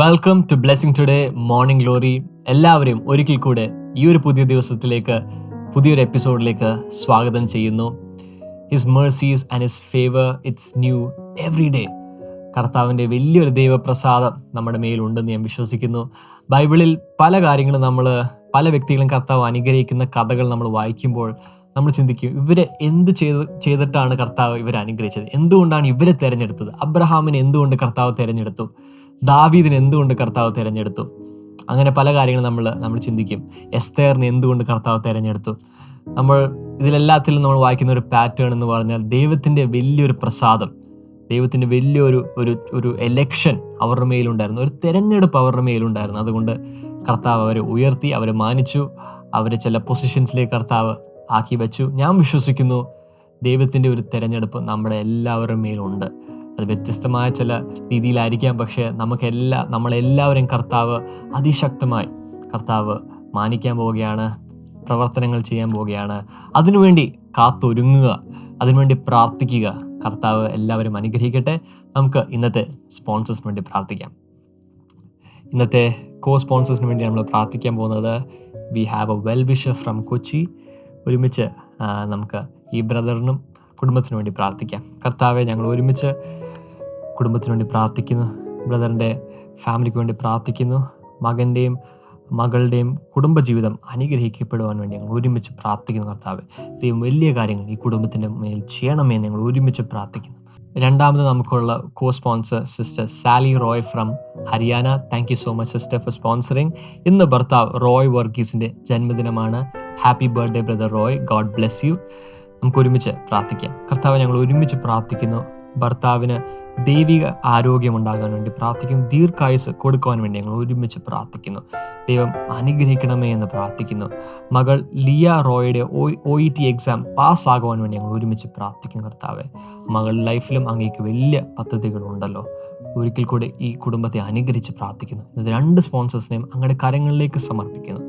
Welcome to blessing today morning glory എല്ലാവരെയും ഒരിക്കൽ കൂടെ ഈ ഒരു പുതിയ ദിവസത്തിലേക്ക് പുതിയൊരു എപ്പിസോഡിലേക്ക് സ്വാഗതം ചെയ്യുന്നു. His mercies and his favour it's new every day കർത്താവിന്റെ വലിയൊരു ദൈവപ്രസാദം നമ്മുടെ മേലുണ്ടെന്ന് ഞാൻ വിശ്വസിക്കുന്നു. ബൈബിളിൽ പല കാര്യങ്ങളും നമ്മൾ പല വ്യക്തികളും കർത്താവ് അനുഗ്രഹിക്കുന്ന കഥകൾ നമ്മൾ വായിക്കുമ്പോൾ നമ്മൾ ചിന്തിക്കും ഇവരെ എന്ത് ചെയ്ത് ചെയ്തിട്ടാണ് കർത്താവ് ഇവരെ അനുഗ്രഹിച്ചത്? എന്തുകൊണ്ടാണ് ഇവരെ തിരഞ്ഞെടുത്തത്? അബ്രഹാമിനെ എന്തുകൊണ്ട് കർത്താവ് തിരഞ്ഞെടുത്തു? ദാവീദിന് എന്തുകൊണ്ട് കർത്താവ് തിരഞ്ഞെടുത്തു? അങ്ങനെ പല കാര്യങ്ങളും നമ്മൾ നമ്മൾ ചിന്തിക്കും. എസ്തേറിനെ എന്തുകൊണ്ട് കർത്താവ് തിരഞ്ഞെടുത്തു? നമ്മൾ ഇതിലെല്ലാത്തിലും നമ്മൾ വായിക്കുന്ന ഒരു പാറ്റേൺ എന്ന് പറഞ്ഞാൽ ദൈവത്തിന്റെ വലിയൊരു പ്രസാദം ദൈവത്തിന്റെ വലിയൊരു ഒരു ഒരു എലക്ഷൻ അവരുടെ മേലുണ്ടായിരുന്നു. ഒരു തിരഞ്ഞെടുപ്പ് അവരുടെ മേലുണ്ടായിരുന്നു. അതുകൊണ്ട് കർത്താവ് അവരെ ഉയർത്തി അവരെ മാനിച്ചു അവരെ ചില പൊസിഷൻസിലേക്ക് കർത്താവ് ആക്കി വെച്ചു. ഞാൻ വിശ്വസിക്കുന്നു ദൈവത്തിന്റെ ഒരു തിരഞ്ഞെടുപ്പ് നമ്മുടെ എല്ലാവരുടെ മേലുണ്ട്. അത് വ്യത്യസ്തമായ ചില രീതിയിലായിരിക്കാം. പക്ഷേ നമുക്കെല്ലാ നമ്മളെല്ലാവരും കർത്താവ് അതിശക്തമായി കർത്താവ് മാനിക്കാൻ പോവുകയാണ് പ്രവർത്തനങ്ങൾ ചെയ്യാൻ പോവുകയാണ്. അതിനുവേണ്ടി കാത്തൊരുങ്ങുക അതിനുവേണ്ടി പ്രാർത്ഥിക്കുക. കർത്താവ് എല്ലാവരും അനുഗ്രഹിക്കട്ടെ. നമുക്ക് ഇന്നത്തെ സ്പോൺസേഴ്സിന് വേണ്ടി പ്രാർത്ഥിക്കാം. ഇന്നത്തെ കോ സ്പോൺസേഴ്സിന് വേണ്ടി നമ്മൾ പ്രാർത്ഥിക്കാൻ പോകുന്നത് we have a well wisher from Kochi ഒരുമിച്ച് നമുക്ക് ഈ ബ്രദറിനും കുടുംബത്തിനു വേണ്ടി പ്രാർത്ഥിക്കാം. കർത്താവെ ഞങ്ങൾ ഒരുമിച്ച് കുടുംബത്തിന് വേണ്ടി പ്രാർത്ഥിക്കുന്നു. ബ്രദറിന്റെ ഫാമിലിക്ക് വേണ്ടി പ്രാർത്ഥിക്കുന്നു. മകന്റെയും മകളുടെയും കുടുംബജീവിതം അനുഗ്രഹിക്കപ്പെടുവാൻ വേണ്ടി ഞങ്ങൾ ഒരുമിച്ച് പ്രാർത്ഥിക്കുന്നു കർത്താവ്. ദൈവം വലിയ കാര്യങ്ങൾ ഈ കുടുംബത്തിന്റെ മേൽ ചെയ്യണമേ ഞങ്ങൾ ഒരുമിച്ച് പ്രാർത്ഥിക്കുന്നു. രണ്ടാമത് നമുക്കുള്ള co sponsor sister Sally Roy from Haryana thank you so much sister for sponsoring ഇന്ന് ഭർത്താവ് റോയ് വർഗീസിന്റെ ജന്മദിനമാണ്. Happy birthday brother Roy God bless you നമുക്ക് ഒരുമിച്ച് പ്രാർത്ഥിക്കാം. കർത്താവ് ഞങ്ങൾ ഒരുമിച്ച് പ്രാർത്ഥിക്കുന്നു. ഭർത്താവിന് ദൈവിക ആരോഗ്യം ഉണ്ടാകാൻ വേണ്ടി പ്രാർത്ഥിക്കുന്നു. ദീർഘായുസ് കൊടുക്കുവാൻ വേണ്ടി ഞങ്ങൾ ഒരുമിച്ച് പ്രാർത്ഥിക്കുന്നു. ദൈവം അനുഗ്രഹിക്കണമേ എന്ന് പ്രാർത്ഥിക്കുന്നു. മകൾ ലിയ റോയുടെ ഒ ഇ ടി എക്സാം പാസ്സാകുവാൻ വേണ്ടി ഞങ്ങൾ ഒരുമിച്ച് പ്രാർത്ഥിക്കും കർത്താവെ. മകൾ ലൈഫിലും അങ്ങേക്ക് വലിയ പദ്ധതികളുണ്ടല്ലോ. ഒരിക്കൽ കൂടി ഈ കുടുംബത്തെ അനുഗ്രഹിച്ച് പ്രാർത്ഥിക്കുന്നു. ഇത് രണ്ട് സ്പോൺസേഴ്സിനെയും അങ്ങയുടെ കരങ്ങളിലേക്ക് സമർപ്പിക്കുന്നു.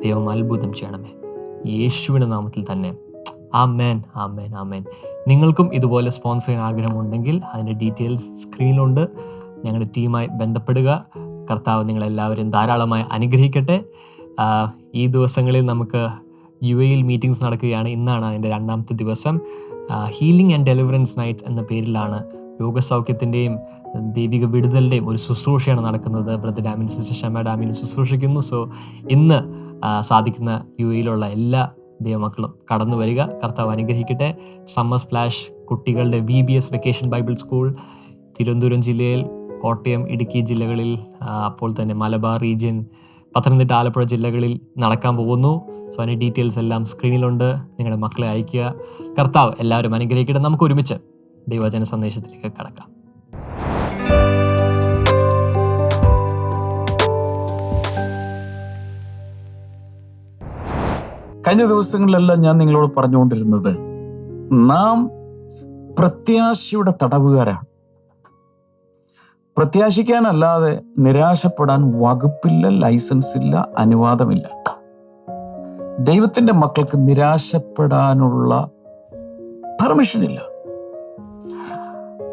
ദൈവം അത്ഭുതം ചെയ്യണമേ. യേശുവിന്റെ നാമത്തിൽ തന്നെ ആമേൻ ആമേൻ ആമേൻ. നിങ്ങൾക്കും ഇതുപോലെ സ്പോൺസർ ചെയ്യാൻ ആഗ്രഹമുണ്ടെങ്കിൽ അതിന്റെ ഡീറ്റെയിൽസ് സ്ക്രീനിലുണ്ട് ഞങ്ങളുടെ ടീമായി ബന്ധപ്പെടുക. കർത്താവ് നിങ്ങളെല്ലാവരും ധാരാളമായി അനുഗ്രഹിക്കട്ടെ. ഈ ദിവസങ്ങളിൽ നമുക്ക് യു എയിൽ മീറ്റിംഗ്സ് നടക്കുകയാണ്. ഇന്നാണ് അതിന്റെ രണ്ടാമത്തെ ദിവസം. ഹീലിംഗ് ആൻഡ് ഡെലിവറൻസ് നൈറ്റ് എന്ന പേരിലാണ് രോഗസൗഖ്യത്തിന്റെയും ദൈവിക വിടുതലിന്റെയും ഒരു ശുശ്രൂഷയാണ് നടക്കുന്നത്. Brother Damin sister Shama Damien ശുശ്രൂഷിക്കുന്നു. സോ ഇന്ന് സാധിക്കുന്ന യു എയിലുള്ള എല്ലാ ദൈവമക്കളും കടന്നു വരിക. കർത്താവ് അനുഗ്രഹിക്കട്ടെ. സമ്മർ സ്പ്ലാഷ് കുട്ടികളുടെ V B S vacation Bible school Thiruvananthapuram ജില്ലയിൽ കോട്ടയം ഇടുക്കി ജില്ലകളിൽ അപ്പോൾ തന്നെ മലബാർ റീജിയൻ പത്തനംതിട്ട ആലപ്പുഴ ജില്ലകളിൽ നടക്കാൻ പോകുന്നു. സോ അതിന്റെ ഡീറ്റെയിൽസ് എല്ലാം സ്ക്രീനിലുണ്ട് നിങ്ങളുടെ മക്കളെ അയക്കുക കർത്താവ് എല്ലാവരും അനുഗ്രഹിക്കട്ടെ. നമുക്ക് ഒരുമിച്ച് ദൈവജന സന്ദേശത്തിലേക്ക് കടക്കാം. കഴിഞ്ഞ ദിവസങ്ങളിലെല്ലാം ഞാൻ നിങ്ങളോട് പറഞ്ഞുകൊണ്ടിരുന്നത് നാം പ്രത്യാശയുടെ തടവുകാരാണ്. പ്രത്യാശിക്കാനല്ലാതെ നിരാശപ്പെടാൻ വകുപ്പില്ല ലൈസൻസ് ഇല്ല അനുവാദമില്ല. ദൈവത്തിന്റെ മക്കൾക്ക് നിരാശപ്പെടാനുള്ള പെർമിഷൻ ഇല്ല.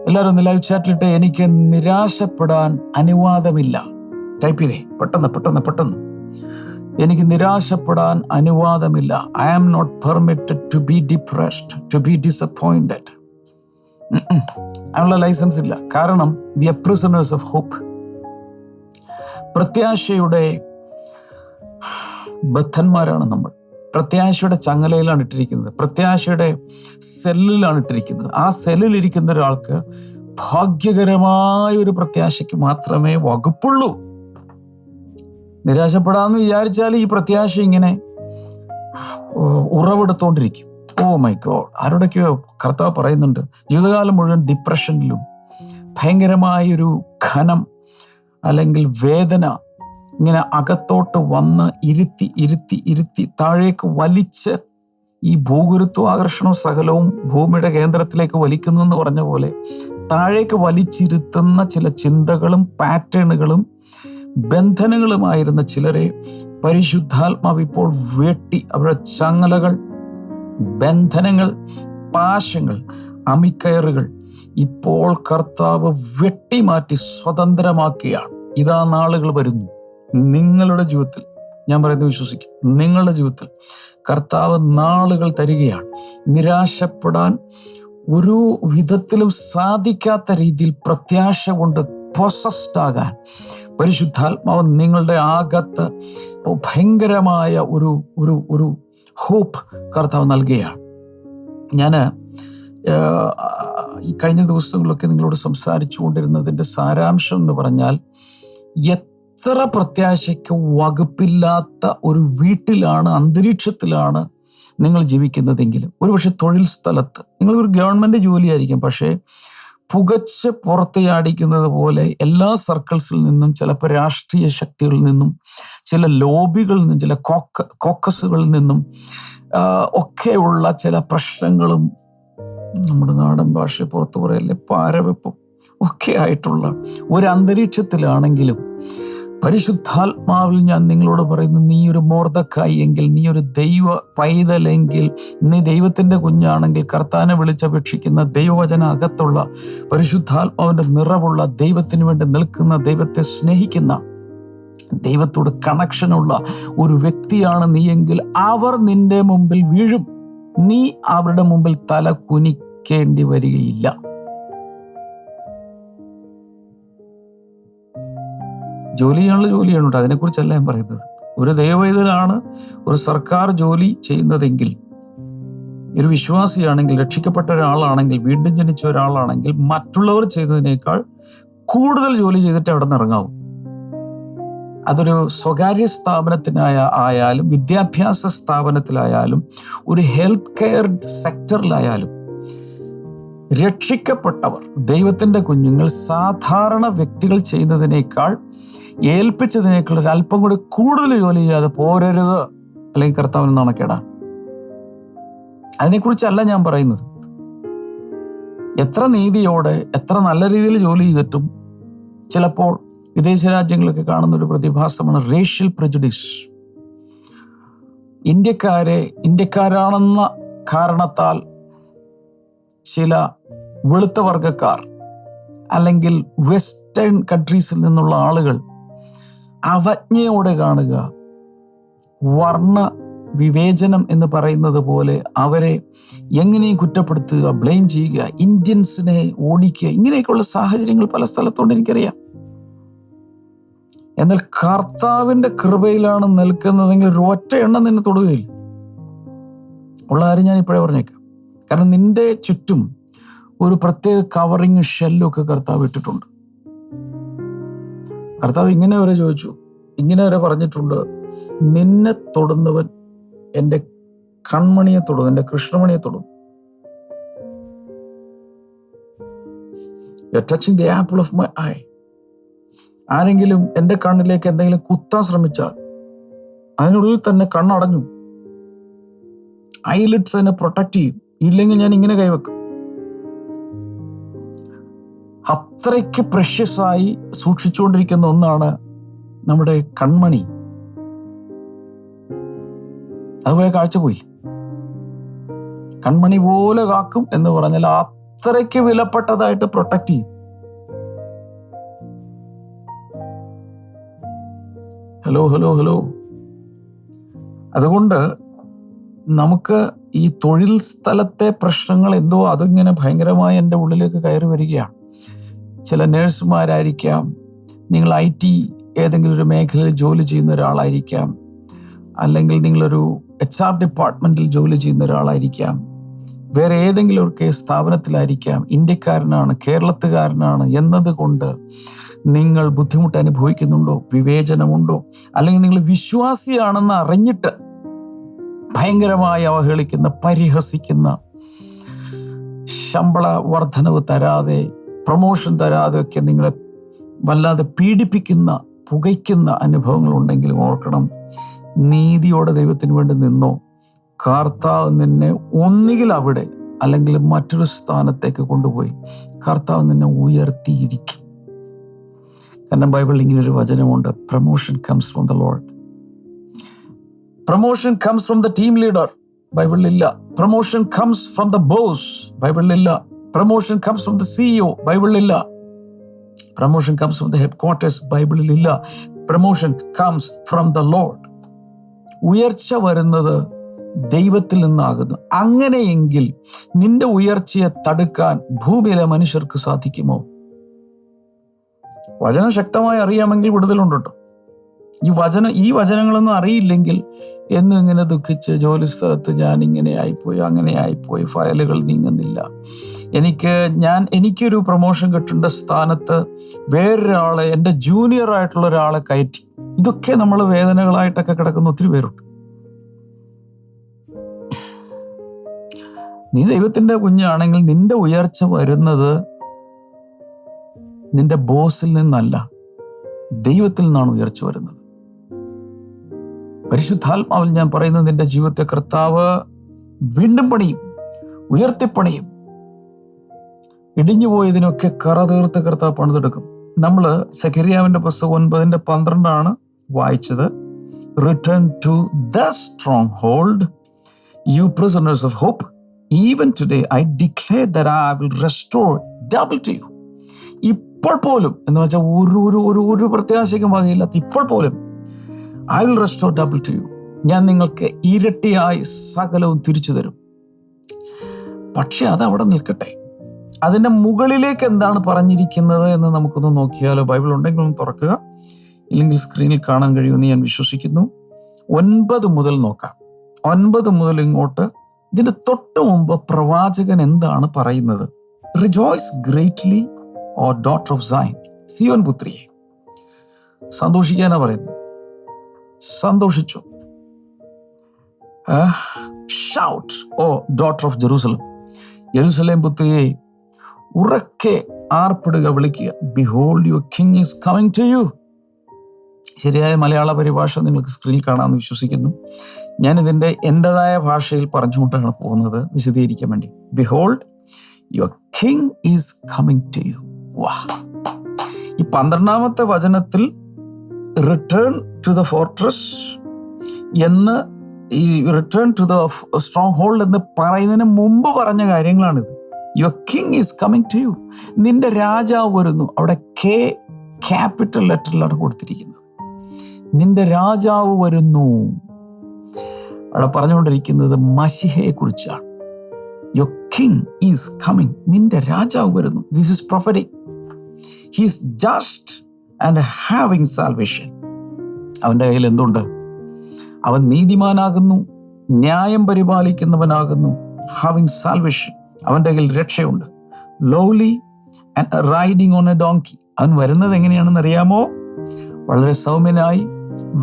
എല്ലാവരും ഒന്ന് ലൈവ് ചാറ്റിലിട്ട് എനിക്ക് നിരാശപ്പെടാൻ അനുവാദമില്ല. ടൈപ്പ് ചെയ്തേ. പെട്ടെന്ന് പെട്ടെന്ന് പെട്ടെന്ന്. എനിക്ക് നിരാശപ്പെടാൻ അനുവാദമില്ല. I am not permitted to be depressed to be disappointed അതിനുള്ള ലൈസൻസ് ഇല്ല. കാരണം വി ആർ ഓഫ് ഹോപ്പ് പ്രത്യാശയുടെ ബദ്ധന്മാരാണ് നമ്മൾ. പ്രത്യാശയുടെ ചങ്ങലയിലാണ് ഇട്ടിരിക്കുന്നത്. പ്രത്യാശയുടെ സെല്ലിലാണ് ഇട്ടിരിക്കുന്നത്. ആ സെല്ലിൽ ഇരിക്കുന്ന ഒരാൾക്ക് ഭാഗ്യകരമായ ഒരു പ്രത്യാശയ്ക്ക് മാത്രമേ വകുപ്പുള്ളൂ. നിരാശപ്പെടാമെന്ന് വിചാരിച്ചാൽ ഈ പ്രത്യാശ ഇങ്ങനെ ഉറവെടുത്തോണ്ടിരിക്കും. Oh my God. ആരോടൊക്കെയോ കർത്താവ് പറയുന്നുണ്ട് ജീവിതകാലം മുഴുവൻ ഡിപ്രഷനിലും ഭയങ്കരമായ ഒരു ഘനം അല്ലെങ്കിൽ വേദന ഇങ്ങനെ അകത്തോട്ട് വന്ന് ഇരുത്തി ഇരുത്തി ഇരുത്തി താഴേക്ക് വലിച്ച് ഈ ഭൂഗുരുത്വം ആകർഷണവും സകലവും ഭൂമിയുടെ കേന്ദ്രത്തിലേക്ക് വലിക്കുന്നു എന്ന് പറഞ്ഞ പോലെ താഴേക്ക് വലിച്ചിരുത്തുന്ന ചില ചിന്തകളും പാറ്റേണുകളും ബന്ധനങ്ങളുമായിരുന്ന ചിലരെ പരിശുദ്ധാത്മാവ് ഇപ്പോൾ വെട്ടി അവരുടെ ചങ്ങലകൾ ബന്ധനങ്ങൾ പാശങ്ങൾ അമിക്കയറുകൾ ഇപ്പോൾ കർത്താവ് വെട്ടിമാറ്റി സ്വതന്ത്രമാക്കിയാണ് ഇതാ നാളുകൾ വരുന്നു. നിങ്ങളുടെ ജീവിതത്തിൽ ഞാൻ പറയുന്നത് വിശ്വസിക്കും നിങ്ങളുടെ ജീവിതത്തിൽ കർത്താവ് നാളുകൾ തരികയാണ്. നിരാശപ്പെടാൻ ഒരു വിധത്തിലും സാധിക്കാത്ത രീതിയിൽ പ്രത്യാശ കൊണ്ട് പൊസസ്ഡ് ആകാൻ പരിശുദ്ധാത്മാവ് നിങ്ങളുടെ ആകത്ത് ഭയങ്കരമായ ഒരു ഒരു ഒരു ഹോപ്പ് കർത്താവ് നൽകുകയാണ്. ഞാൻ ഈ കഴിഞ്ഞ ദിവസങ്ങളിലൊക്കെ നിങ്ങളോട് സംസാരിച്ചു കൊണ്ടിരുന്നതിന്റെ സാരാംശം എന്ന് പറഞ്ഞാൽ എത്ര പ്രത്യാശയ്ക്ക് വകുപ്പില്ലാത്ത ഒരു വീട്ടിലാണ് അന്തരീക്ഷത്തിലാണ് നിങ്ങൾ ജീവിക്കുന്നതെങ്കിൽ ഒരുപക്ഷെ തൊഴിൽ സ്ഥലത്ത് നിങ്ങളൊരു ഗവൺമെന്റ് ജോലിയായിരിക്കും പക്ഷേ പുകച്ച് പുറത്തെയാടിക്കുന്നത് പോലെ എല്ലാ സർക്കിൾസിൽ നിന്നും ചിലപ്പോൾ രാഷ്ട്രീയ ശക്തികളിൽ നിന്നും ചില ലോബികളിൽ നിന്നും ചില കോക്ക കോക്കസുകളിൽ നിന്നും ഒക്കെയുള്ള ചില പ്രശ്നങ്ങളും നമ്മുടെ നാടൻ ഭാഷ പുറത്തു പറയല്ലേ പാരവെപ്പും ഒക്കെ ആയിട്ടുള്ള ഒരു അന്തരീക്ഷത്തിലാണെങ്കിലും പരിശുദ്ധാത്മാവിൽ ഞാൻ നിങ്ങളോട് പറയുന്നു നീ ഒരു മോർദക്കായി എങ്കിൽ നീ ഒരു ദൈവ പൈതലെങ്കിൽ നീ ദൈവത്തിന്റെ കുഞ്ഞാണെങ്കിൽ കർത്താനെ വിളിച്ചപേക്ഷിക്കുന്ന ദൈവവചന അകത്തുള്ള പരിശുദ്ധാത്മാവിന്റെ നിറവുള്ള ദൈവത്തിന് വേണ്ടി നിൽക്കുന്ന ദൈവത്തെ സ്നേഹിക്കുന്ന ദൈവത്തോട് കണക്ഷനുള്ള ഒരു വ്യക്തിയാണ് നീ എങ്കിൽ അവർ നിന്റെ മുമ്പിൽ വീഴും. നീ അവരുടെ മുമ്പിൽ തല കുനിക്കേണ്ടി വരികയില്ല. ജോലി ചെയ്യാനുള്ള ജോലിയാണ് അതിനെക്കുറിച്ചല്ല ഞാൻ പറയുന്നത്. ഒരു ദൈവവൈതലാണ് ഒരു സർക്കാർ ജോലി ചെയ്യുന്നതെങ്കിൽ ഒരു വിശ്വാസിയാണെങ്കിൽ രക്ഷിക്കപ്പെട്ട ഒരാളാണെങ്കിൽ വീണ്ടും ജനിച്ച ഒരാളാണെങ്കിൽ മറ്റുള്ളവർ ചെയ്തതിനേക്കാൾ കൂടുതൽ ജോലി ചെയ്തിട്ട് അവിടെ നിന്ന് ഇറങ്ങാവും. അതൊരു സ്വകാര്യ സ്ഥാപനത്തിനായ ആയാലും വിദ്യാഭ്യാസ സ്ഥാപനത്തിലായാലും ഒരു ഹെൽത്ത് കെയർ സെക്ടറിലായാലും രക്ഷിക്കപ്പെട്ടവർ ദൈവത്തിന്റെ കുഞ്ഞുങ്ങൾ സാധാരണ വ്യക്തികൾ ചെയ്യുന്നതിനേക്കാൾ ഏൽപ്പിച്ചതിനേക്കാൾ ഒരു അല്പം കൂടി കൂടുതൽ ജോലി ചെയ്യാതെ പോരരുത്. അല്ലെങ്കിൽ കർത്താവിന് നാണക്കേടാ. അതിനെക്കുറിച്ചല്ല ഞാൻ പറയുന്നത്. എത്ര നീതിയോടെ എത്ര നല്ല രീതിയിൽ ജോലി ചെയ്തിട്ടും ചിലപ്പോൾ വിദേശ രാജ്യങ്ങളൊക്കെ കാണുന്ന ഒരു പ്രതിഭാസമാണ് റേഷ്യൽ പ്രജുഡിസ് ഇന്ത്യക്കാരെ ഇന്ത്യക്കാരാണെന്ന കാരണത്താൽ ചില വെളുത്ത വർഗക്കാർ അല്ലെങ്കിൽ വെസ്റ്റേൺ കൺട്രീസിൽ നിന്നുള്ള ആളുകൾ അവജ്ഞയോടെ കാണുക. വർണ വിവേചനം എന്ന് പറയുന്നത് പോലെ അവരെ എങ്ങനെയും കുറ്റപ്പെടുത്തുക ബ്ലെയിം ചെയ്യുക ഇന്ത്യൻസിനെ ഓടിക്കുക ഇങ്ങനെയൊക്കെയുള്ള സാഹചര്യങ്ങൾ പല സ്ഥലത്തോണ്ട് എനിക്കറിയാം. എന്നാൽ കർത്താവിന്റെ കൃപയിലാണ് നിൽക്കുന്നതെങ്കിൽ ഒരു ഒറ്റ എണ്ണം നിന്നെ തൊടുകയില്ല. ഉള്ള കാര്യം ഞാൻ ഇപ്പോഴേ പറഞ്ഞേക്കാം. കാരണം നിന്റെ ചുറ്റും ഒരു പ്രത്യേക കവറിങ് ഷെല്ലൊക്കെ കർത്താവ് ഇട്ടിട്ടുണ്ട്. കർത്താവ് ഇങ്ങനെ വരെ ചോദിച്ചു ഇങ്ങനെ വരെ പറഞ്ഞിട്ടുണ്ട് നിന്നെ തൊടുന്നവൻ എന്റെ കൺമണിയെ തൊടും എന്റെ കൃഷ്ണമണിയെ തൊടും touching the apple of my eye ആരെങ്കിലും എന്റെ കണ്ണിലേക്ക് എന്തെങ്കിലും കുത്താൻ ശ്രമിച്ചാൽ അതിനുള്ളിൽ തന്നെ കണ്ണടഞ്ഞു. ഐ ലിറ്റ്സ് എന്നെ പ്രൊട്ടക്ട് ചെയ്യും. ഇല്ലെങ്കിൽ ഞാൻ ഇങ്ങനെ കൈവെക്കും. അത്രയ്ക്ക് പ്രഷ്യസായി സൂക്ഷിച്ചുകൊണ്ടിരിക്കുന്ന ഒന്നാണ് നമ്മുടെ കൺമണി. അതുപോലെ കാഴ്ച പോയി. കൺമണി പോലെ കാക്കും എന്ന് പറഞ്ഞാൽ അത്രയ്ക്ക് വിലപ്പെട്ടതായിട്ട് പ്രൊട്ടക്ട് ചെയ്യും. Hello hello hello. അതുകൊണ്ട് നമുക്ക് ഈ തൊഴിൽ സ്ഥലത്തെ പ്രശ്നങ്ങൾ എന്തോ അതിങ്ങനെ ഭയങ്കരമായി എന്റെ ഉള്ളിലേക്ക് കയറി വരികയാണ്. ചില നേഴ്സുമാരായിരിക്കാം നിങ്ങൾ ഐ ടി ഏതെങ്കിലും ഒരു മേഖലയിൽ ജോലി ചെയ്യുന്ന ഒരാളായിരിക്കാം അല്ലെങ്കിൽ നിങ്ങളൊരു എച്ച് ആർ ഡിപ്പാർട്ട്മെന്റിൽ ജോലി ചെയ്യുന്ന ഒരാളായിരിക്കാം. വേറെ ഏതെങ്കിലും ഒരു സ്ഥാപനത്തിലായിരിക്കാം ഇന്ത്യക്കാരനാണ് കേരളത്തുകാരനാണ് എന്നതുകൊണ്ട് നിങ്ങൾ ബുദ്ധിമുട്ട് അനുഭവിക്കുന്നുണ്ടോ വിവേചനമുണ്ടോ അല്ലെങ്കിൽ നിങ്ങൾ വിശ്വാസിയാണെന്ന് അറിഞ്ഞിട്ട് ഭയങ്കരമായി അവഹേളിക്കുന്ന പരിഹസിക്കുന്ന ശമ്പള വർധനവ് തരാതെ പ്രൊമോഷൻ തരാതെ ഒക്കെ നിങ്ങളെ വല്ലാതെ പീഡിപ്പിക്കുന്ന പുകയ്ക്കുന്ന അനുഭവങ്ങൾ ഉണ്ടെങ്കിലും ഓർക്കണം. നീതിയോടെ ദൈവത്തിന് വേണ്ടി നിന്നോ. കർത്താവ് നിന്നെ ഒന്നുകിൽ അവിടെ അല്ലെങ്കിൽ മറ്റൊരു സ്ഥാനത്തേക്ക് കൊണ്ടുപോയി കർത്താവ് നിന്നെ ഉയർത്തിയിരിക്കും. കാരണം ബൈബിളിൽ ഇങ്ങനൊരു വചനമുണ്ട് promotion comes from the Lord promotion comes from the team leader ബൈബിളിലില്ല. Promotion comes from the boss ബൈബിളിലില്ല. Promotion comes from the CEO ബൈബിളിൽ ഇല്ല promotion comes from the headquarters ബൈബിളിൽ ഇല്ല promotion comes from the Lord ഉയർച്ച വരുന്നത് ദൈവത്തിൽ നിന്നാകുന്നു. അങ്ങനെയെങ്കിൽ നിന്റെ ഉയർച്ചയെ തടുക്കാൻ ഭൂമിയിലെ മനുഷ്യർക്ക് സാധിക്കുമോ? വചനം ശക്തമായി അറിയാമെങ്കിൽ വിടുതലുണ്ടോ ഈ വചന ഈ വചനങ്ങളൊന്നും അറിയില്ലെങ്കിൽ എന്നും ഇങ്ങനെ ദുഃഖിച്ച് ജോലി സ്ഥലത്ത് ഞാൻ ഇങ്ങനെ ആയിപ്പോയി അങ്ങനെ ആയിപ്പോയി ഫയലുകൾ നീങ്ങുന്നില്ല. എനിക്ക് ഞാൻ എനിക്കൊരു പ്രൊമോഷൻ കിട്ടേണ്ട സ്ഥാനത്ത് വേറൊരാളെ എന്റെ ജൂനിയർ ആയിട്ടുള്ള ഒരാളെ കയറ്റി. ഇതൊക്കെ നമ്മൾ വേദനകളായിട്ടൊക്കെ കിടക്കുന്ന ഒത്തിരി പേരുണ്ട്. നീ ദൈവത്തിന്റെ കുഞ്ഞാണെങ്കിൽ നിന്റെ ഉയർച്ച വരുന്നത് നിന്റെ ബോസിൽ നിന്നല്ല. ദൈവത്തിൽ നിന്നാണ് ഉയർച്ച വരുന്നത്. പരിശുദ്ധാത്മാവിൽ ഞാൻ പറയുന്നത് നിന്റെ ജീവിതത്തെ കർത്താവ് വീണ്ടും പണിയും ഉയർത്തിപ്പണിയും. ഇടിഞ്ഞു പോയതിനൊക്കെ കറ തീർത്ത് കർത്താവ് പണിതെടുക്കും. നമ്മൾ സഖരിയാവിന്റെ പുസ്തകം ഒൻപതിന്റെ പന്ത്രണ്ടാണ് വായിച്ചത്. Return to the stronghold you prisoners of hope even today I declare that I will restore double to you ഇപ്പോൾ പോലും എന്ന് വെച്ചാൽ ഒരു ഒരു ഒരു ഒരു പ്രത്യാശയ്ക്കും വകയില്ലാത്ത ഇപ്പോൾ പോലും I will restore double to you ഞാൻ നിങ്ങൾക്ക് ഇരട്ടിയായി സകലവും തിരിച്ചു തരും. പക്ഷെ അത് അവിടെ നിൽക്കട്ടെ. അതിന്റെ മുകളിലേക്ക് എന്താണ് പറഞ്ഞിരിക്കുന്നത് എന്ന് നമുക്കൊന്ന് നോക്കിയാലോ? ബൈബിൾ ഉണ്ടെങ്കിൽ ഒന്ന് തുറക്കുക. ഇല്ലെങ്കിൽ സ്ക്രീനിൽ കാണാൻ കഴിയുമെന്ന് ഞാൻ വിശ്വസിക്കുന്നു. ഒൻപത് മുതൽ നോക്കാം. ഒൻപത് മുതൽ ഇങ്ങോട്ട്. ഇതിന്റെ തൊട്ട് മുമ്പ് പ്രവാചകൻ എന്താണ് പറയുന്നത്? Rejoice greatly O daughter of Zion Zion പുത്രിയെ. സന്തോഷിക്കാനാ പറയുന്നത്. സന്തോഷിച്ചു. Shout O daughter of Jerusalem Jerusalem പുത്രിയെ ഉറക്കെ ആർപ്പിടുക വിളിക്കുക. Behold your king is coming to you ശരിയായ മലയാള പരിഭാഷ നിങ്ങൾക്ക് സ്ക്രീനിൽ കാണാമെന്ന് വിശ്വസിക്കുന്നു. ഞാൻ ഇതിന്റെ എന്റെതായ ഭാഷയിൽ പറഞ്ഞുകൊണ്ടാണ് പോകുന്നത് വിശദീകരിക്കാൻ വേണ്ടി. Behold your king is coming to you വാ. ഈ പന്ത്രണ്ടാമത്തെ വചനത്തിൽ റിട്ടേൺ ടു ദ ഫോർട്രസ് എന്ന് ഈ return to the stronghold എന്ന് പറയുന്നതിന് മുമ്പ് പറഞ്ഞ കാര്യങ്ങളാണിത്. Your king is coming to you നിന്റെ രാജാവ് വരുന്നു. അവിടെ കെ ക്യാപിറ്റൽ ലെറ്ററിലാണ് കൊടുത്തിരിക്കുന്നത്. നിന്റെ രാജാവ് വരുന്നു. അവിടെ പറഞ്ഞുകൊണ്ടിരിക്കുന്നത് മഷിഹയെ കുറിച്ചാണ്. യുവർ കിങ് ഈസ് കമ്മിങ് നിന്റെ രാജാവ് വരുന്നു. This is prophetic he's just and having salvation അവന്റെ കയ്യിൽ എന്തുണ്ട്? അവൻ നീതിമാനാകുന്നു ന്യായം പരിപാലിക്കുന്നവനാകുന്നു ഹാവിങ് സാൽവേഷൻ അവന്റെ കയ്യിൽ രക്ഷയുണ്ട്. Lowly and riding on a donkey അവൻ വരുന്നത് എങ്ങനെയാണെന്ന് അറിയാമോ? വളരെ സൗമ്യനായി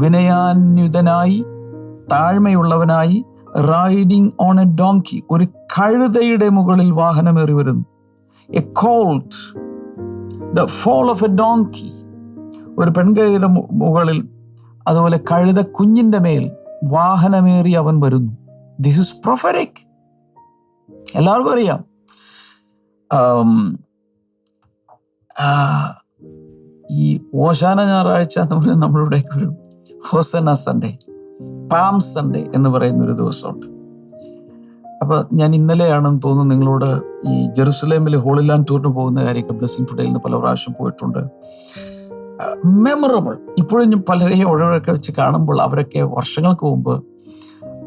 വിനയാന്യുതനായി താഴ്മയുള്ളവനായി റൈഡിങ് ഓൺ എ ഡോങ്കി ഒരു കഴുതയുടെ മുകളിൽ വാഹനമേറി വരുന്നു. A colt the foal of a donkey ഒരു പെൺകഴുതയുടെ മുകളിൽ അതുപോലെ കഴുത കുഞ്ഞിന്റെ മേൽ വാഹനമേറി അവൻ വരുന്നു. ദിസ് ഇസ് പ്രൊഫറിക് എല്ലാവർക്കും അറിയാം. ഈ ഓശാന ഞായറാഴ്ച നമ്മൾ നമ്മളുടെ ഒരു ഹോസന സൺഡേ പാം സൺഡേ എന്ന് പറയുന്ന ഒരു ദിവസമുണ്ട്. അപ്പോൾ ഞാൻ ഇന്നലെയാണെന്ന് തോന്നുന്നു നിങ്ങളോട് ഈ ജെറുസലേമിൽ ഹോളിലാൻഡ് ടൂറിന് പോകുന്ന കാര്യമൊക്കെ ബ്ലെസ്സിങ് ടുഡേയിൽ നിന്ന് പല പ്രാവശ്യം പോയിട്ടുണ്ട്. മെമ്മറബിൾ ഇപ്പോഴും പലരെയും ഒഴിവൊക്കെ വെച്ച് കാണുമ്പോൾ അവരൊക്കെ വർഷങ്ങൾക്ക് മുമ്പ്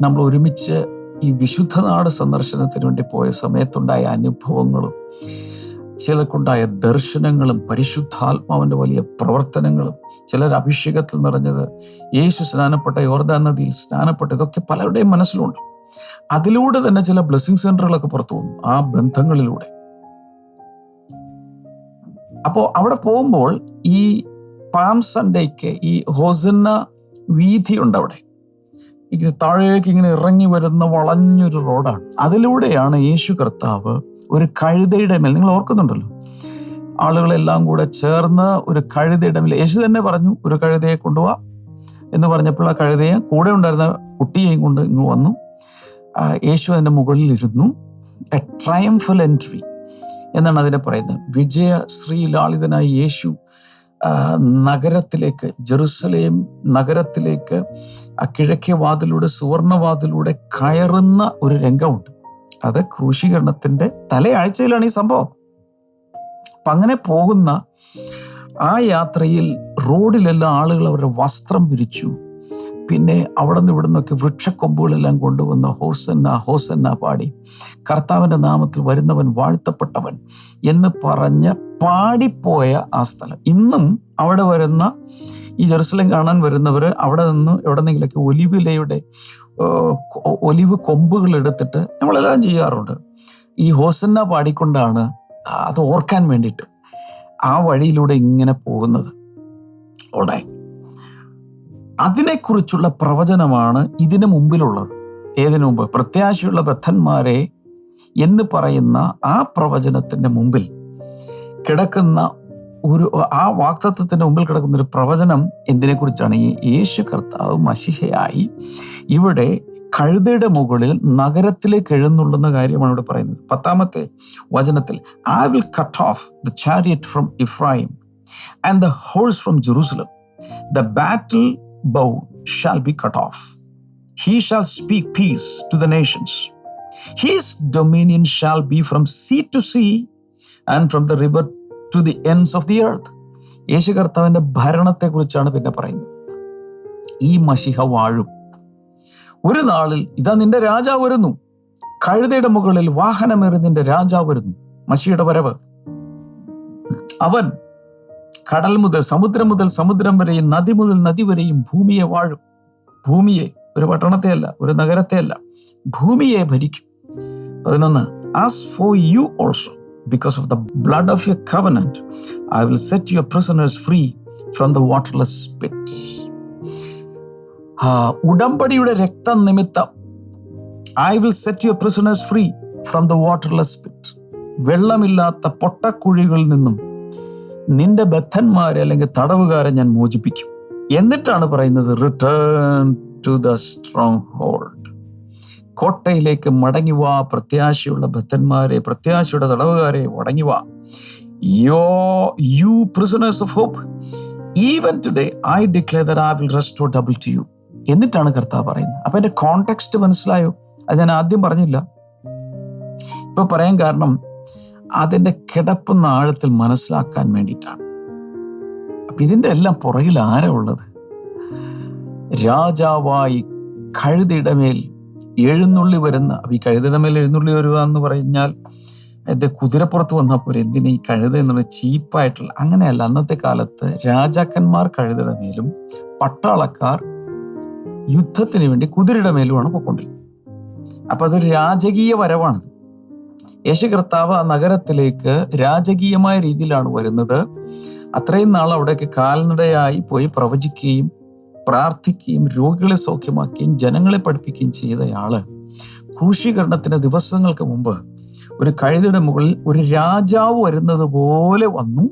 നമ്മൾ ഒരുമിച്ച് ഈ വിശുദ്ധ നാട് സന്ദർശനത്തിന് വേണ്ടി പോയ സമയത്തുണ്ടായ അനുഭവങ്ങളും ചിലർക്കുണ്ടായ ദർശനങ്ങളും പരിശുദ്ധാത്മാവിന്റെ വലിയ പ്രവർത്തനങ്ങളും ചിലർ അഭിഷേകത്തിൽ നിറഞ്ഞത് യേശു സ്നാനപ്പെട്ട യോർദാൻ നദിയിൽ സ്നാനപ്പെട്ട ഇതൊക്കെ പലരുടെയും മനസ്സിലുണ്ട്. അതിലൂടെ തന്നെ ചില ബ്ലെസ്സിങ് സെന്ററുകളൊക്കെ പുറത്തു വന്നു ആ ബന്ധങ്ങളിലൂടെ. അപ്പോൾ അവിടെ പോകുമ്പോൾ ഈ പാം സൺഡേക്ക് ഈ ഹോസന്ന വീതിയുണ്ട് അവിടെ. ഇങ്ങനെ താഴേക്ക് ഇങ്ങനെ ഇറങ്ങി വരുന്ന വളഞ്ഞൊരു റോഡാണ്. അതിലൂടെയാണ് യേശു കർത്താവ് ഒരു കഴുതയുടെ മേൽ നിങ്ങൾ ഓർക്കുന്നുണ്ടല്ലോ ആളുകളെല്ലാം കൂടെ ചേർന്ന് ഒരു കഴുതയുടെ മേൽ യേശു തന്നെ പറഞ്ഞു ഒരു കഴുതയെ കൊണ്ടുപോവാ എന്ന് പറഞ്ഞപ്പോൾ ആ കഴുതയെ കൂടെ ഉണ്ടായിരുന്ന കുട്ടിയെയും കൊണ്ട് ഇങ്ങ് വന്നു. യേശു അതിന്റെ മുകളിൽ ഇരുന്നു എ ട്രയംഫൽ എൻട്രി എന്നാണ് അതിനെ പറയുന്നത്. വിജയ ശ്രീ ശ്രീലാളിതനായ യേശു നഗരത്തിലേക്ക് ജെറുസലേം നഗരത്തിലേക്ക് ആ കിഴക്കേ വാതിലൂടെ സുവർണവാതിലൂടെ കയറുന്ന ഒരു രംഗമുണ്ട്. അത് ക്രൂശീകരണത്തിന്റെ തലയാഴ്ചയിലാണ് ഈ സംഭവം. അപ്പൊ അങ്ങനെ പോകുന്ന ആ യാത്രയിൽ റോഡിലെല്ലാം ആളുകൾ അവരുടെ വസ്ത്രം വിരിച്ചു പിന്നെ അവിടെ നിന്ന് ഇവിടെ നിന്നൊക്കെ വൃക്ഷക്കൊമ്പുകളെല്ലാം കൊണ്ടുവന്ന് ഹോസന്ന ഹോസന്ന പാടി. കർത്താവിന്റെ നാമത്തിൽ വരുന്നവൻ വാഴ്ത്തപ്പെട്ടവൻ എന്ന് പറഞ്ഞ് പാടിപ്പോയ ആ സ്ഥലം. ഇന്നും അവിടെ വരുന്ന ഈ ജെറുസലേം കാണാൻ വരുന്നവർ അവിടെ നിന്ന് എവിടെന്നെങ്കിലൊക്കെ ഒലിവിലയുടെ ഏർ, ഒലിവ് കൊമ്പുകൾ എടുത്തിട്ട് നമ്മളെല്ലാം ചെയ്യാറുണ്ട്. ഈ ഹോസന്ന പാടിക്കൊണ്ടാണ് അത് ഓർക്കാൻ വേണ്ടിയിട്ട് ആ വഴിയിലൂടെ ഇങ്ങനെ പോകുന്നത്. ഓടെ അതിനെക്കുറിച്ചുള്ള പ്രവചനമാണ് ഇതിനു മുമ്പിലുള്ളത്. ഏതിനു മുമ്പ്? പ്രത്യാശയുള്ള ബദ്ധന്മാരെ എന്ന് പറയുന്ന ആ പ്രവചനത്തിന്റെ മുമ്പിൽ കിടക്കുന്ന ഒരു ആ വാക്തത്വത്തിന്റെ മുമ്പിൽ കിടക്കുന്ന ഒരു പ്രവചനം എന്തിനെക്കുറിച്ചാണ്? ഈ യേശു കർത്താവ് മഷിഹയായി ഇവിടെ കഴുതയുടെ മുകളിൽ നഗരത്തിലേക്ക് എഴുന്നള്ളുന്ന കാര്യമാണ് ഇവിടെ പറയുന്നത്. പത്താമത്തെ വചനത്തിൽ I will cut off the chariot from Ephraim and the horse from Jerusalem the battle bow shall be cut off. He shall speak peace to the nations. His dominion shall be from sea to sea and from the river to the ends of the earth. യേശു കർത്താവിന്റെ ഭരണത്തെക്കുറിച്ചാണ് പിന്നെ പറയുന്നത് ഈ മഷിഹ വാഴും ഒരു നാളിൽ ഇതാ നിന്റെ രാജാവ് വരുന്നു കഴുതയുടെ മുകളിൽ വാഹനമേറി നിന്റെ രാജാവ് വരുന്നു മഷിയുടെ വരവ് അവൻ കടൽ മുതൽ സമുദ്രം മുതൽ സമുദ്രം വരെയും നദി മുതൽ നദി വരെയും ഭൂമിയെ വാഴും. ഭൂമിയെ ഒരു പട്ടണത്തെ അല്ല ഒരു നഗരത്തെ അല്ല ഭൂമിയെ ഭരിക്കും. പതിനൊന്ന് as for you also because of the blood of your covenant I will set your prisoners free from the waterless pits ഉടമ്പടിയുടെ രക്തം നിമിത്തം I will set your prisoners free from the waterless pit വെള്ളമില്ലാത്ത പൊട്ടക്കുഴികളിൽ നിന്നും നിന്റെ ബദ്ധന്മാരെ അല്ലെങ്കിൽ തടവുകാരെ ഞാൻ മോചിപ്പിക്കും. എന്നിട്ടാണ് പറയുന്നത് return to the stronghold കോട്ടയിലേക്ക് മടങ്ങിവാ പ്രത്യാശയുള്ള ബദ്ധന്മാരെ പ്രത്യാശയുടെ തടവുകാരെ മടങ്ങി വാ. Ye you prisoners of hope even today I declare that I will restore double to you എന്നിട്ടാണ് കർത്താവ് പറയുന്നത്. അപ്പം എന്റെ കോണ്ടെക്സ്റ്റ് മനസ്സിലായോ? അത് ഞാൻ ആദ്യം പറഞ്ഞില്ല. ഇപ്പൊ പറയാൻ കാരണം അതിന്റെ കിടപ്പുന്ന ആഴത്തിൽ മനസ്സിലാക്കാൻ വേണ്ടിയിട്ടാണ്. അപ്പം ഇതിന്റെ എല്ലാം പുറകിൽ ആരാ ഉള്ളത്? രാജാവായി കഴുതിടമേൽ എഴുന്നുള്ളി വരുന്ന ഈ കഴുതിടമേൽ എഴുന്നുള്ളി വരിക എന്ന് പറഞ്ഞാൽ എന്റെ കുതിരപ്പുറത്ത് വന്നാൽ പോരെ എന്തിനാ ഈ കഴുത എന്നുള്ള ചീപ്പായിട്ടുള്ള അങ്ങനെയല്ല അന്നത്തെ കാലത്ത് രാജാക്കന്മാർ കഴുതിടമേലും പട്ടാളക്കാർ യുദ്ധത്തിന് വേണ്ടി കുതിരയുടെ മേലുമാണ് പോയിക്കൊണ്ടിരുന്നത്. അപ്പം അതൊരു രാജകീയ വരവാണിത്. യേശു കർത്താവ് ആ നഗരത്തിലേക്ക് രാജകീയമായ രീതിയിലാണ് വരുന്നത്. അത്രയും നാൾ അവിടേക്ക് കാൽനടയായി പോയി പ്രവചിക്കുകയും പ്രാർത്ഥിക്കുകയും രോഗികളെ സൗഖ്യമാക്കുകയും ജനങ്ങളെ പഠിപ്പിക്കുകയും ചെയ്തയാൾ. ക്രൂശീകരണത്തിന് ദിവസങ്ങൾക്ക് മുമ്പ് ഒരു കഴുതയുടെ മുകളിൽ ഒരു രാജാവ് വരുന്നത് പോലെ വന്നു.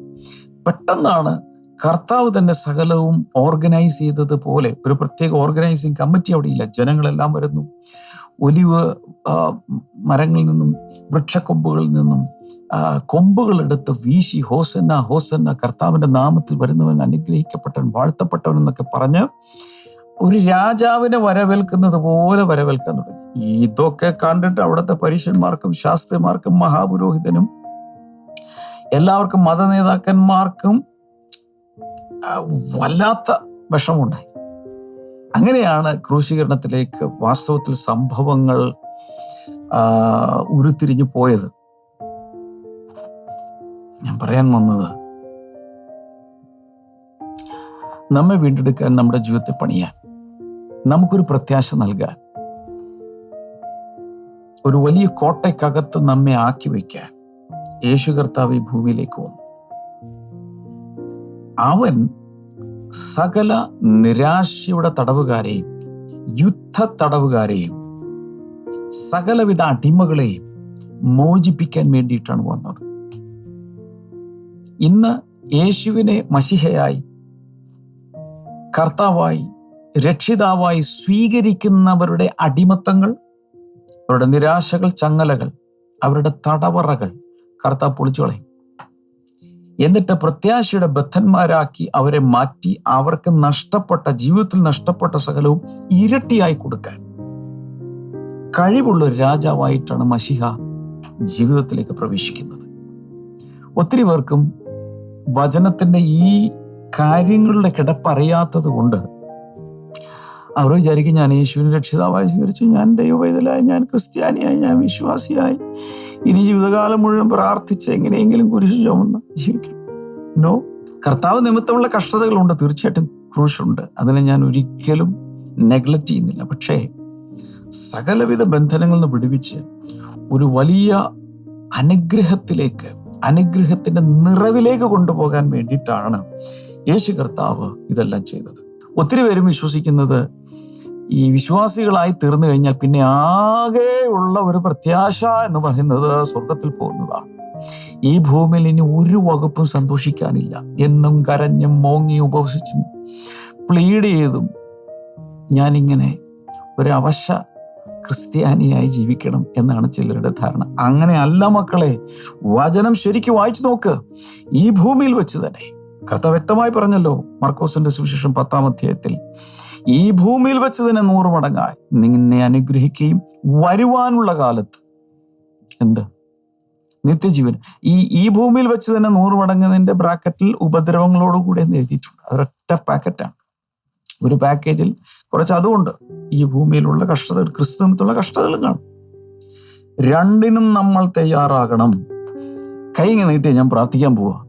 പെട്ടെന്നാണ് കർത്താവ് തന്നെ സകലവും ഓർഗനൈസ് ചെയ്തത് പോലെ ഒരു പ്രത്യേക ഓർഗനൈസിങ് കമ്മിറ്റി അവിടെ ജനങ്ങളെല്ലാം വരുന്നു. ഒലിവ് മരങ്ങളിൽ നിന്നും വൃക്ഷക്കൊമ്പുകളിൽ നിന്നും കൊമ്പുകളെടുത്ത് വീശി ഹോസന്ന ഹോസന്ന കർത്താവിന്റെ നാമത്തിൽ വരുന്നവൻ അനുഗ്രഹിക്കപ്പെട്ടവൻ വാഴ്ത്തപ്പെട്ടവൻ എന്നൊക്കെ പറഞ്ഞ് ഒരു രാജാവിനെ വരവേൽക്കുന്നത് പോലെ വരവേൽക്കാൻ തുടങ്ങി. ഇതൊക്കെ കണ്ടിട്ട് അവിടുത്തെ പരീക്ഷന്മാർക്കും ശാസ്ത്രിമാർക്കും മഹാപുരോഹിതനും എല്ലാവർക്കും മത നേതാക്കന്മാർക്കും വല്ലാത്ത വിഷമുണ്ടായി അങ്ങനെയാണ് ക്രൂശീകരണത്തിലേക്ക് വാസ്തവത്തിൽ സംഭവങ്ങൾ ഉരുത്തിരിഞ്ഞു പോയത്. ഞാൻ പറയാൻ വന്നത് നമ്മെ വീണ്ടെടുക്കാൻ നമ്മുടെ ജീവിതത്തെ പണിയാൻ നമുക്കൊരു പ്രത്യാശ നൽകാൻ ഒരു വലിയ കോട്ടയ്ക്കകത്ത് നമ്മെ ആക്കി വയ്ക്കാൻ യേശു കർത്താവ് ഈ ഭൂമിയിലേക്ക് വന്നു. അവൻ സകല നിരാശയുടെ തടവുകാരെയും യുദ്ധ തടവുകാരെയും സകലവിധ അടിമകളെയും മോചിപ്പിക്കാൻ വേണ്ടിയിട്ടാണ് വന്നത്. ഇന്ന് യേശുവിനെ മഷിഹയായി കർത്താവായി രക്ഷിതാവായി സ്വീകരിക്കുന്നവരുടെ അടിമത്തങ്ങൾ അവരുടെ നിരാശകൾ ചങ്ങലകൾ അവരുടെ തടവറകൾ കർത്താവ് പൊളിച്ചു കളയും എന്നിട്ട് പ്രത്യാശയുടെ ബദ്ധന്മാരാക്കി അവരെ മാറ്റി അവർക്ക് നഷ്ടപ്പെട്ട ജീവിതത്തിൽ നഷ്ടപ്പെട്ട സകലവും ഇരട്ടിയായി കൊടുക്കാൻ. കഴിവുള്ള ഒരു രാജാവായിട്ടാണ് മഷിഹ ജീവിതത്തിലേക്ക് പ്രവേശിക്കുന്നത്. ഒത്തിരി പേർക്കും വചനത്തിന്റെ ഈ കാര്യങ്ങളുടെ കിടപ്പറിയാത്തത് കൊണ്ട് അവർ വിചാരിക്കും ഞാൻ യേശുവിനെ രക്ഷിതാവായി സ്വീകരിച്ചു ഞാൻ ദൈവവൈതലായി ഞാൻ ക്രിസ്ത്യാനിയായി ഞാൻ വിശ്വാസിയായി. ഇനി ജീവിതകാലം മുഴുവൻ പ്രാർത്ഥിച്ച് എങ്ങനെയെങ്കിലും കുരിശ് ചുമന്ന് ജീവിക്കണം. നോ കർത്താവ് നിമിത്തമുള്ള കഷ്ടതകളുണ്ട് തീർച്ചയായിട്ടും ക്രൂശുണ്ട്. അതിനെ ഞാൻ ഒരിക്കലും നെഗ്ലക്റ്റ് ചെയ്യുന്നില്ല. പക്ഷേ സകലവിധ ബന്ധനങ്ങളിൽ നിന്ന് വിടുവിച്ച് ഒരു വലിയ അനുഗ്രഹത്തിലേക്ക് അനുഗ്രഹത്തിന്റെ നിറവിലേക്ക് കൊണ്ടുപോകാൻ വേണ്ടിയിട്ടാണ് യേശു കർത്താവ് ഇതെല്ലാം ചെയ്തത്. ഒത്തിരി പേരും വിശ്വസിക്കുന്നത് ഈ വിശ്വാസികളായി തീർന്നു കഴിഞ്ഞാൽ പിന്നെ ആകെയുള്ള ഒരു പ്രത്യാശ എന്ന് പറയുന്നത് സ്വർഗത്തിൽ പോകുന്നതാണ്. ഈ ഭൂമിയിൽ ഇനി ഒരു വകുപ്പും സന്തോഷിക്കാനില്ല. എന്നും കരഞ്ഞും മോങ്ങിയും ഉപവസിച്ചും പ്ലീഡ് ചെയ്തും ഞാനിങ്ങനെ ഒരവശ ക്രിസ്ത്യാനിയായി ജീവിക്കണം എന്നാണ് ചിലരുടെ ധാരണ. അങ്ങനെ അല്ല മക്കളെ വചനം ശരിക്കും വായിച്ചു നോക്ക്. ഈ ഭൂമിയിൽ വെച്ച് തന്നെ. കർത്ത വ്യക്തമായി പറഞ്ഞല്ലോ മർക്കോസിന്റെ സുവിശേഷം പത്താം അധ്യായത്തിൽ ഈ ഭൂമിയിൽ വെച്ച് തന്നെ നൂറ് മടങ്ങായി. നിന്നെ അനുഗ്രഹിക്കുകയും വരുവാനുള്ള കാലത്ത്. എന്ത്? നിത്യജീവൻ. ഈ ഈ ഭൂമിയിൽ വെച്ച് തന്നെ നൂറ് മടങ്ങുന്നതിന്റെ ബ്രാക്കറ്റിൽ ഉപദ്രവങ്ങളോടുകൂടി എന്ന് എഴുതിയിട്ടുണ്ട്. അതൊരൊറ്റ പാക്കറ്റാണ്. ഒരു പാക്കേജിൽ കുറച്ച് അതുകൊണ്ട് ഈ ഭൂമിയിലുള്ള കഷ്ടതകൾ ക്രിസ്തുവിനുള്ള കഷ്ടതകളും കാണും. രണ്ടിനും നമ്മൾ തയ്യാറാകണം. കൈ ഇങ്ങനെ നീട്ടി ഞാൻ പ്രാർത്ഥിക്കാൻ പോവാ.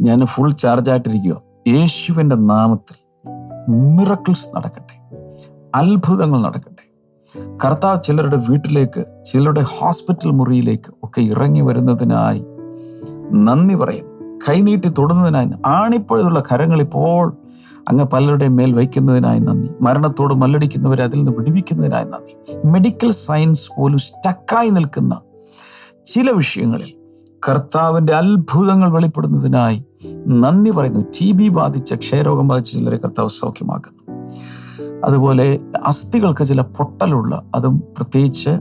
ഞാൻ ഫുൾ ചാർജ് ആയിട്ടിരിക്കുക യേശുവിന്റെ നാമത്തിൽ. മിറക്കിൾസ് നടക്കട്ടെ. അത്ഭുതങ്ങൾ നടക്കട്ടെ. കർത്താവ് ചിലരുടെ വീട്ടിലേക്ക് ചിലരുടെ ഹോസ്പിറ്റൽ മുറിയിലേക്ക് ഒക്കെ ഇറങ്ങി വരുന്നതിനായി നന്ദി പറയുന്നു. കൈനീട്ടി തൊടുന്നതിനായി ആണിപ്പോഴുള്ള കരങ്ങൾ ഇപ്പോൾ അങ്ങ് പലരുടെ മേൽ വയ്ക്കുന്നതിനായി നന്ദി. മരണത്തോട് മല്ലടിക്കുന്നവരെ അതിൽ നിന്ന് വിടുവിക്കുന്നതിനായി നന്ദി. മെഡിക്കൽ സയൻസ് പോലും സ്റ്റക്കായി നിൽക്കുന്ന ചില വിഷയങ്ങളിൽ കർത്താവിന്റെ അത്ഭുതങ്ങൾ വെളിപ്പെടുന്നതിനായി നന്ദി പറയുന്നു. ടി ബി ബാധിച്ച ക്ഷയരോഗം ബാധിച്ച ചിലരെ കർത്താവ് സൗഖ്യമാക്കുന്നു. അതുപോലെ അസ്ഥികൾക്ക് ചില പൊട്ടലുള്ള അതും പ്രത്യേകിച്ച്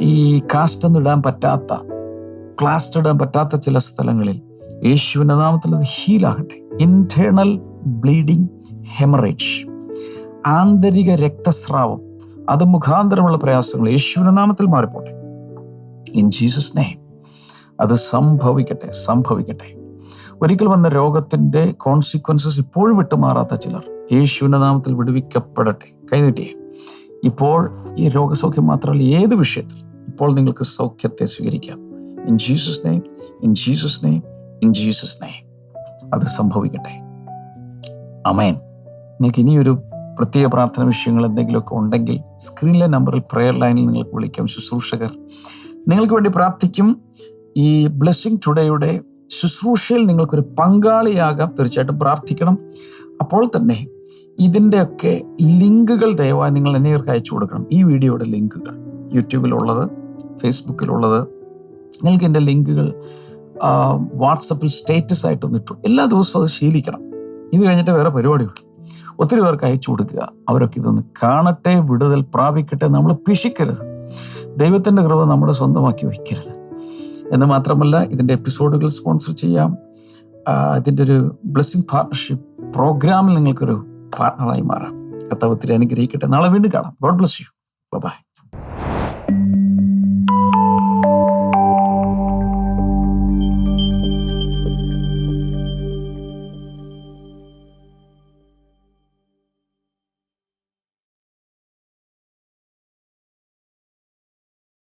ഈ കാസ്റ്റ് ഇടാൻ പറ്റാത്ത പ്ലാസ്റ്റർ ഇടാൻ പറ്റാത്ത ചില സ്ഥലങ്ങളിൽ യേശുവിന്റെ നാമത്തിൽ അത് ഹീലാകട്ടെ ഇന്റേണൽ ബ്ലീഡിംഗ് ഹെമറേജ് ആന്തരിക രക്തസ്രാവം അത് മുഖാന്തരമുള്ള പ്രയാസങ്ങൾ യേശുവിന്റെ നാമത്തിൽ മാറിപ്പോട്ടെ. ഇൻ ജീസസ് നെയ്മ് അത് സംഭവിക്കട്ടെ സംഭവിക്കട്ടെ. ഒരിക്കൽ വന്ന രോഗത്തിന്റെ കോൺസിക്വൻസസ് ഇപ്പോഴും വിട്ടുമാറാത്ത ചിലർ. യേശുവിന്റെ നാമത്തിൽ വിടുവിക്കപ്പെടട്ടെ. കൈനീട്ടിയേ ഇപ്പോൾ ഈ രോഗസൗഖ്യം മാത്രമല്ല ഏത് വിഷയത്തിൽ? ഇപ്പോൾ നിങ്ങൾക്ക് സൗഖ്യത്തെ സ്വീകരിക്കാം. In Jesus name in Jesus name in Jesus name അത് സംഭവിക്കട്ടെ. അമേൻ നിങ്ങൾക്ക് ഇനിയൊരു പ്രത്യേക പ്രാർത്ഥന വിഷയങ്ങൾ എന്തെങ്കിലുമൊക്കെ ഉണ്ടെങ്കിൽ സ്ക്രീനിലെ നമ്പറിൽ പ്രെയർ ലൈനിൽ നിങ്ങൾക്ക് വിളിക്കാം ശുശ്രൂഷകർ. നിങ്ങൾക്ക് വേണ്ടി പ്രാർത്ഥിക്കും ഈ ബ്ലെസ്സിങ് ടുഡേയുടെ ശുശ്രൂഷയിൽ നിങ്ങൾക്കൊരു പങ്കാളിയാകാം തീർച്ചയായിട്ടും പ്രാർത്ഥിക്കണം. അപ്പോൾ തന്നെ ഇതിന്റെയൊക്കെ ലിങ്കുകൾ ദയവായി നിങ്ങൾ എന്നേർക്ക് അയച്ചു കൊടുക്കണം. ഈ വീഡിയോയുടെ ലിങ്കുകൾ യൂട്യൂബിലുള്ളത് ഫേസ്ബുക്കിലുള്ളത് നിങ്ങൾക്ക് എന്റെ ലിങ്കുകൾ വാട്സപ്പിൽ സ്റ്റേറ്റസ് ആയിട്ട് ഇട്ടു. എല്ലാ ദിവസവും അത് ശീലിക്കണം. ഇത് കഴിഞ്ഞിട്ട് വേറെ പരിപാടിയുള്ളൂ ഒത്തിരി പേർക്ക് അയച്ചു കൊടുക്കുക. അവരൊക്കെ ഇതൊന്ന് കാണട്ടെ വിടുതൽ പ്രാപിക്കട്ടെ നമ്മൾ പിശിക്കരുത്. ദൈവത്തിന്റെ കൃപ നമ്മുടെ സ്വന്തമാക്കി വയ്ക്കരുത്. എന്ന് മാത്രമല്ല ഇതിന്റെ എപ്പിസോഡുകൾ സ്പോൺസർ ചെയ്യാം. ഇതിന്റെ ഒരു ബ്ലെസ്സിങ് പാർട്ണർഷിപ്പ് പ്രോഗ്രാമിൽ നിങ്ങൾക്കൊരു പാർട്ണറായി മാറാം. കർത്താവ് ഒത്തിരി അനുഗ്രഹിക്കട്ടെ. നാളെ വീണ്ടും കാണാം. God bless you by